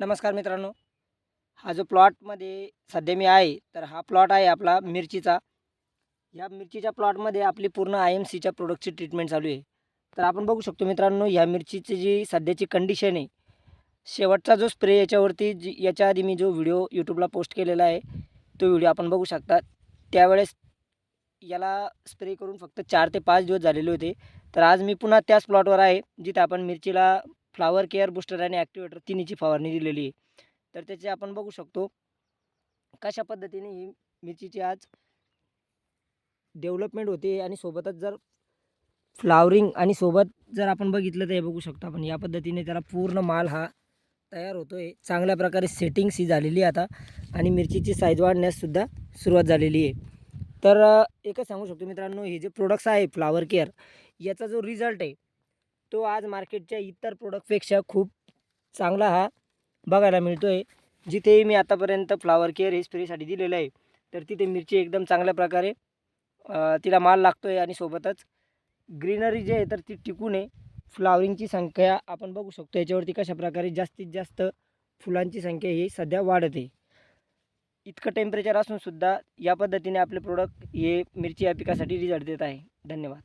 नमस्कार मित्रांनो. हा जो प्लॉटमध्ये सध्या मी आहे तर हा प्लॉट आहे आपला मिरचीचा. या मिरचीच्या प्लॉटमध्ये आपली पूर्ण आय एम सीच्या प्रोडक्टची ट्रीटमेंट चालू आहे. तर आपण बघू शकतो मित्रांनो ह्या मिरचीची जी सध्याची कंडिशन आहे शेवटचा जो स्प्रे याच्यावरती जी याच्या आधी मी जो व्हिडिओ यूट्यूबला पोस्ट केलेला आहे तो व्हिडिओ आपण बघू शकता. त्यावेळेस याला स्प्रे करून फक्त चार ते पाच दिवस झालेले होते. तर आज मी पुन्हा त्याच प्लॉटवर आहे जिथे आपण मिरचीला फ्लावर केअर बूस्टर आणि ॲक्टिवेटर तिन्हीची फवारणी दिलेली आहे. तर त्याचे आपण बघू शकतो कशा पद्धतीने ही मिरचीची आज डेव्हलपमेंट होते आणि सोबतच जर फ्लावरिंग आणि सोबत जर आपण बघितलं तर हे बघू शकतो आपण या पद्धतीने त्याला पूर्ण माल हा तयार होतो आहे चांगल्या प्रकारे सेटिंग्स ही झालेली आहे आता आणि मिरचीची साईज वाढण्याससुद्धा सुरुवात झालेली आहे. तर एकच सांगू शकतो मित्रांनो हे जे प्रोडक्ट्स आहे फ्लावर केअर याचा जो रिझल्ट आहे तो आज मार्केटच्या इतर प्रोडक्टपेक्षा खूप चांगला हा बघायला मिळतो आहे जिथेही मी आतापर्यंत फ्लावर केअर हे स्प्रेसाठी दिलेलं आहे तर तिथे मिरची एकदम चांगल्या प्रकारे तिला माल लागतो आहे आणि सोबतच ग्रीनरी जे आहे तर ती टिकून आहे. फ्लावरिंगची संख्या आपण बघू शकतो. याच्यावरती कशा प्रकारे जास्तीत जास्त फुलांची संख्या ही सध्या वाढत आहे. इतकं टेम्परेचर असूनसुद्धा या पद्धतीने आपले प्रोडक्ट हे मिरची या पिकासाठी रिझल्ट देत आहे. धन्यवाद.